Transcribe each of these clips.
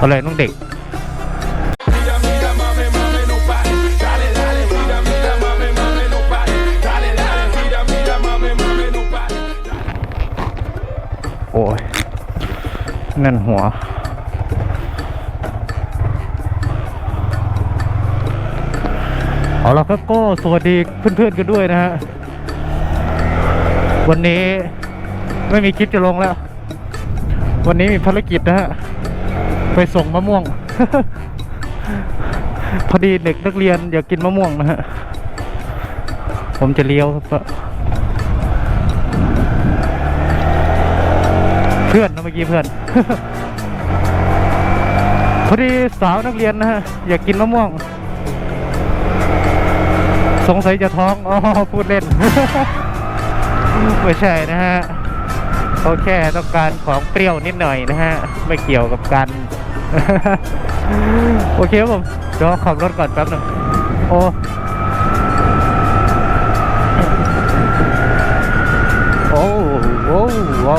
ก็เลยต้องเด็กโอ้ยนั่นหัว เอาละครับก็สวัสดีเพื่อนๆกันด้วยนะฮะ วันนี้ไม่มีคลิปจะลงแล้ว วันนี้มีภารกิจนะฮะ ไปส่งมะม่วง พอดีเด็กนักเรียนอยากกินมะม่วงนะฮะ ผมจะเลี้ยวครับเพื่อนนะเมื่อกี้เพื่อน พอดีสาวนักเรียนนะฮะ อยากกินมะม่วง สงสัยจะท้อง อ๋อ พูดเล่น ไม่ใช่นะฮะเขาแค่ต้องการของเปรี้ยวนิดหน่อยนะฮะ ไม่เกี่ยวกับการ โอเคครับผมเดี๋ยวขับรถก่อนแป๊บหนึ่งโอ้โอ้โอ้โอ้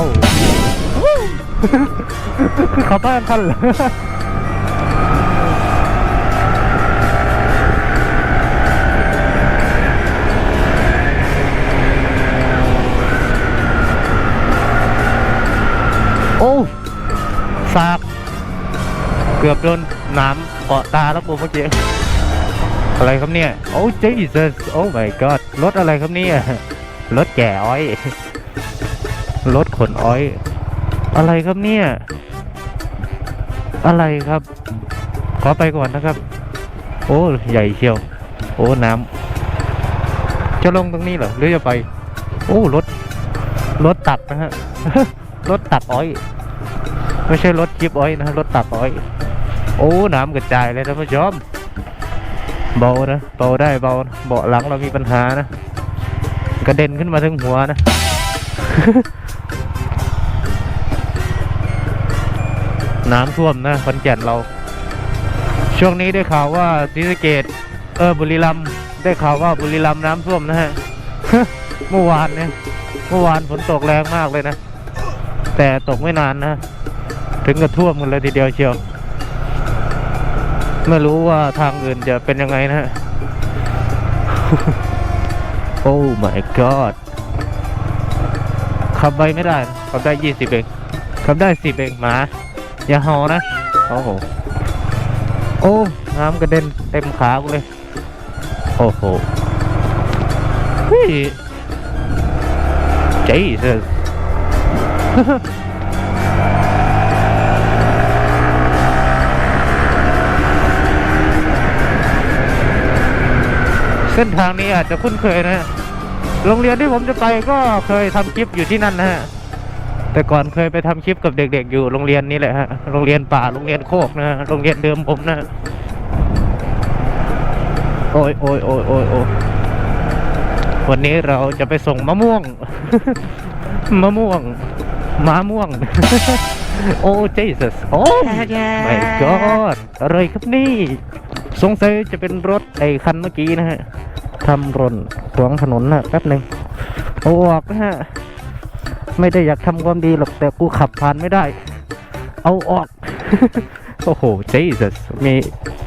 คือเขาบ้านท่านเหร เกือบโดนน้ำเกาะตาแล้วผมเมื่อกี้อะไรครับเนี่ย โอ้ Jesus โอ้ my god รถอะไรครับเนี่ยรถแก่อ้อยรถขนอ้อย อะไรครับเนี่ย อะไรครับ ขอไปก่อนนะครับ โอ้ ใหญ่เชียว โอ้ น้ำจะลงตรงนี้เหรอ หรือจะไป โอ้ รถ รถตักนะฮะ รถตักอ้อย ไม่ใช่รถจิบอ้อยนะ รถตักอ้อย โอ้ น้ำกระจายเลยท่านผู้ชมเบานะเบาได้เบาเบาหลังเรามีปัญหานะ กระเด็นขึ้นมาทั้งหัวนะ น้ำท่วมนะขอนแก่นเรา ช่วงนี้ได้ข่าวว่าศรีสะเกดเออบุรีรัมย์ได้ข่าวว่าบุรีรัมย์น้ำท่วมนะฮะเมื่อวานเนี่ยเมื่อวานฝนตกแรงมากเลยนะ แต่ตกไม่นานนะ ถึงกับท่วมกันเลยทีเดียวเชียว ไม่รู้ว่าทางอื่นจะเป็นยังไงนะฮะ โอ้ my god ขับไปไม่ได้ ขับได้ยี่สิบเองขับได้สิบเองหมา อย่าห่านะ โอ้โห โอ้ น้ำกระเด็นเต็มขากูเลย โอ้โหเฮ้ย Jesus เส้ นทางนี้อาจจะคุ้นเคยนะ โรงเรียนที่ผมจะไปก็เคยทำคลิปอยู่ที่นั่นนะฮะ แต่ก่อนเคยไปทำคลิปกับเด็ก ๆ อยู่โรงเรียนนี้แหละฮะ โรงเรียนป่า โรงเรียนโคกนะฮะโรงเรียนเดิมผมนะฮะโอ้ยโอ้ยโอ้ยโอ้ยโอ้ยวันนี้เราจะไปส่งมะม่วง มะม่วงมะม่วง โอ้ Jesus โอ้ my god อะไรครับนี่ สงสัยจะเป็นรถไอ้คันเมื่อกี้นะฮะทำร่นขวางถนนนะแป๊บหนึ่งเอาออกนะฮะ ไม่ได้อยากทำความดีหรอกแต่กูขับผ่านไม่ได้ เอาออก โอ้โห Jesus มี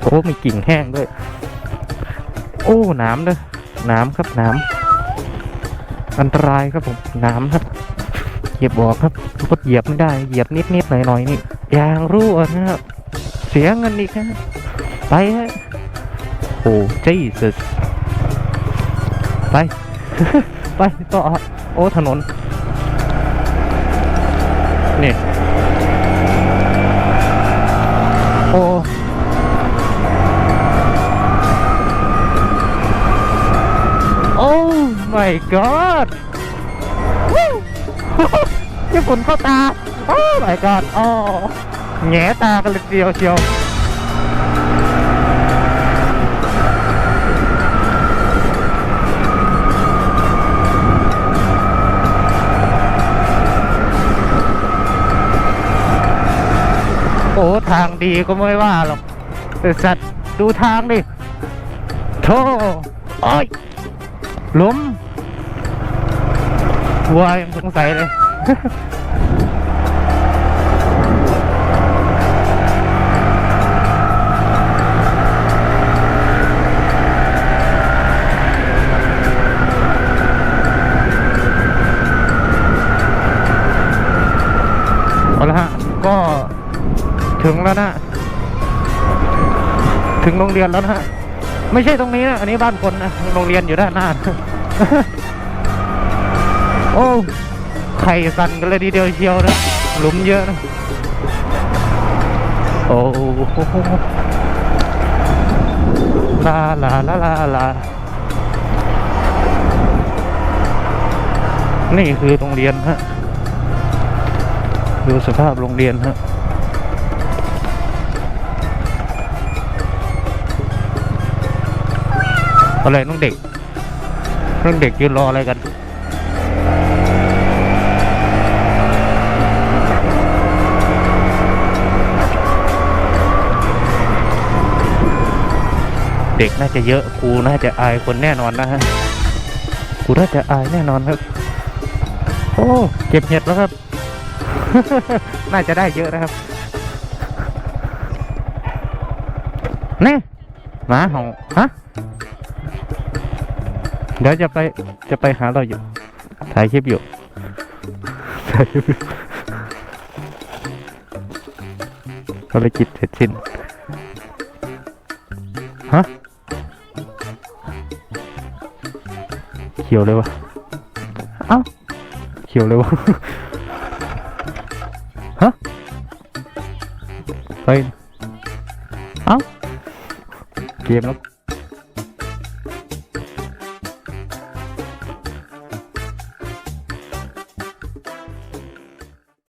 โอ้มีกิ่งแห้งด้วย โอ้น้ำเลยน้ำครับน้ำอันตรายครับผมน้ำครับเหยียบออกครับรถเหยียบไม่ได้เหยียบนิดนิดๆหน่อยหน่อยๆนี่ยางรั่วนะครับเสียเงินอีกนะไปฮะ โอ้ Jesus ไป ไปต่อโอ้ถนน นี่ โอ้โอ้ my god วู้ญี่ปุ่นเข้าตา โอ้ my god อ๋อแงตากันเลยเดียวเชียวางดีก็ไม่ว่าหรอกสัตว์ดูทางดิโธ่โอ้ยล้มวัวยังสงสัยเลยเอาละฮะก็ ถึงแล้วนะ ถึงโรงเรียนแล้วนะไม่ใช่ตรงนี้นะ อันนี้บ้านคนนะ โรงเรียนอยู่ด้านหน้า โอ้ไข่สั่นกันเลยทีเดียวเชียวนะ หลุมเยอะนะ โอ้โหลาลาลาลาลานี่คือโรงเรียนฮะ ดูสภาพโรงเรียนฮะ อะไรน้องเด็กน้องเด็กยืนรออะไรกันเด็กน่าจะเยอะครูน่าจะอายคนแน่นอนนะฮะครูน่าจะอายแน่นอนครับ โอ้เก็บเห็ดแล้วครับ น่าจะได้เยอะนะครับนี่หมาของฮะ เดี๋ยวจะไปจะไปหาเราอยู่ ถ่ายคลิปอยู่ ถ่ายคลิปอยู่ภารกิจเสร็จสิ้น ฮะ เขียวเลยวะ เอ้า เขียวเลยวะ ฮะ ไป เอ้า เกมแล้ว